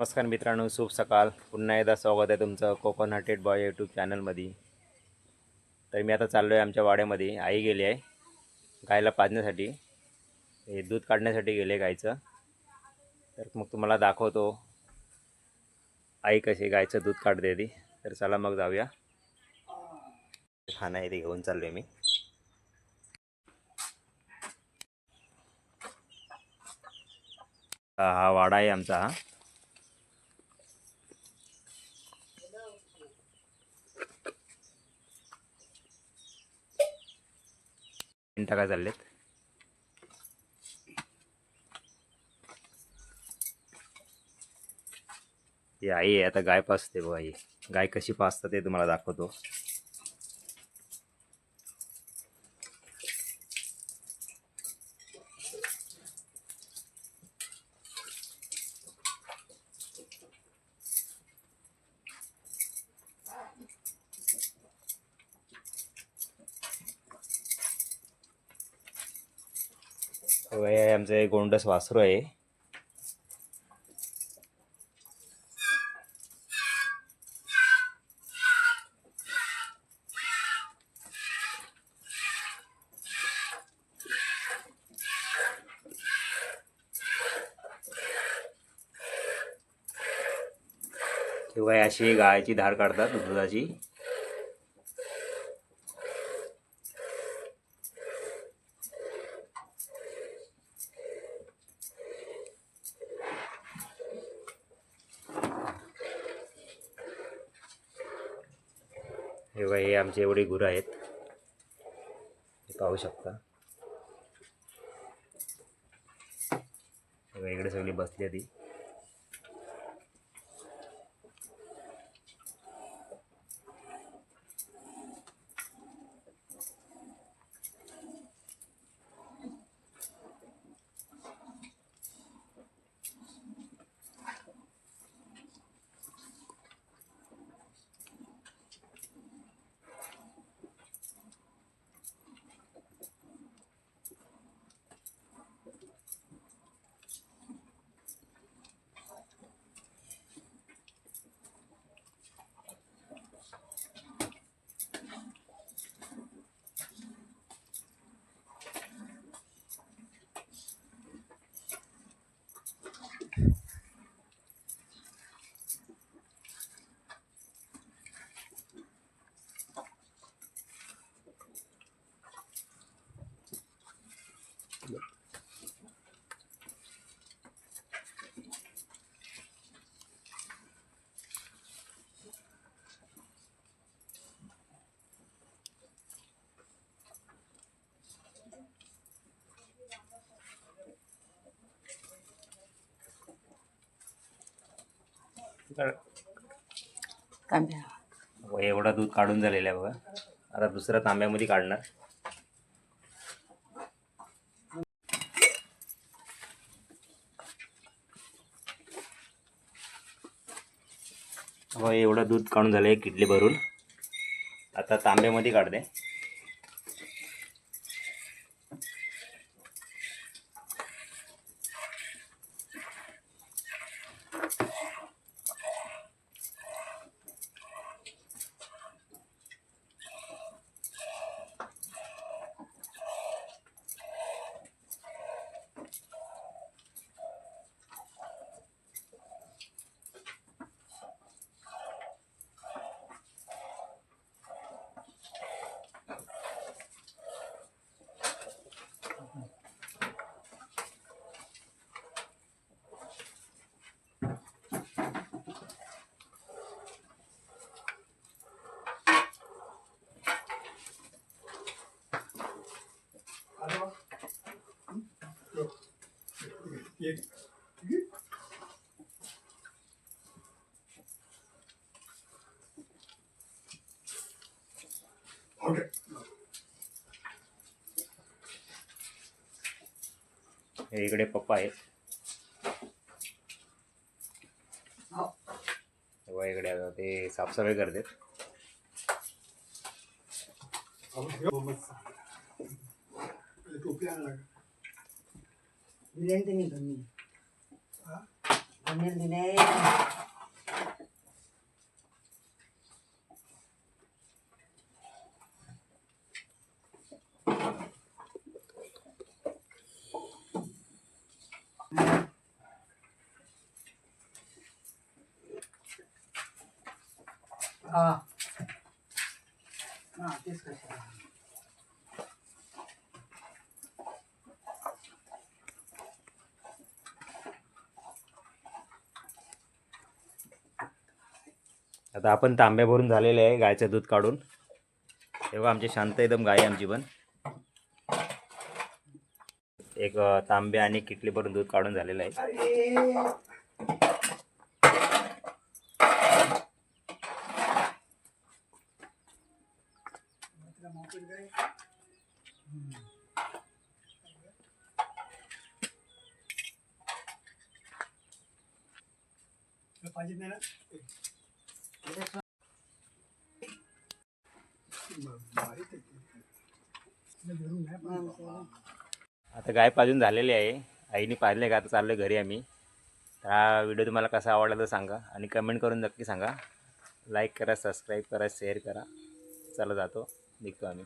नमस्कार मित्रांनो शुभ सकाळ. पुन्हा एकदा स्वागत आहे तुमचं कोकण हार्टेड बॉय यूट्यूब चॅनलमध्ये. तर मी आता चाललो आहे आमच्या वाड्यामध्ये. आई गेली आहे गायला पाजण्यासाठी. हे दूध काढण्यासाठी गेले गायचं. तर मग तुम्हाला दाखवतो आई कशी गायचं दूध काढते ती. तर चला मग जाऊया. खाणं इथे ते घेऊन चाललो आहे मी हा वाडा आहे आमचा हा. मिनटं काय चाललेत. ही आई आहे आता गाय पासते बघा ही. गाय कशी पाचतात ते तुम्हाला दाखवतो. हो, हे आमचं एक गोंडस वासरू आहे. किंवा अशी गायची धार काढतात दुधाची. हे बघा, हे आमचे एवढे गुरं आहेत. हे पाहू शकता. हे बघा, इकडे सगळी बसली आहे ती. तांब्या. व एवढं दूध काढून झालेलं आहे बघा. आता दुसऱ्या तांब्यामध्ये काढणार. व एवढं दूध काढून झालं आहे किडली भरून. आता तांब्यामध्ये काढते. हे इकडे पप्पा आहेत. तेव्हा इकडे आता ते साफसफाई करतात. बिर्याणी तर బిర్యానీ తిని బిర్యానీ తినే Ah. आता आपण तांब्या भरून झालेले आहे गायचं दूध काढून. तेव्हा आमची शांत एकदम गाय आमची पण. एक तांबे आणि किटली भरून दूध काढून झालेलं आहे. अरे आता गाय पाजून झालेली आहे. आईने पाजले का? आता चाललो घरी आम्ही. तर हा व्हिडिओ तुम्हाला कसा आवडला तर सांगा आणि कमेंट करून नक्की सांगा. लाईक करा सबस्क्राईब करा शेअर करा. चला जातो. निघतो आम्ही.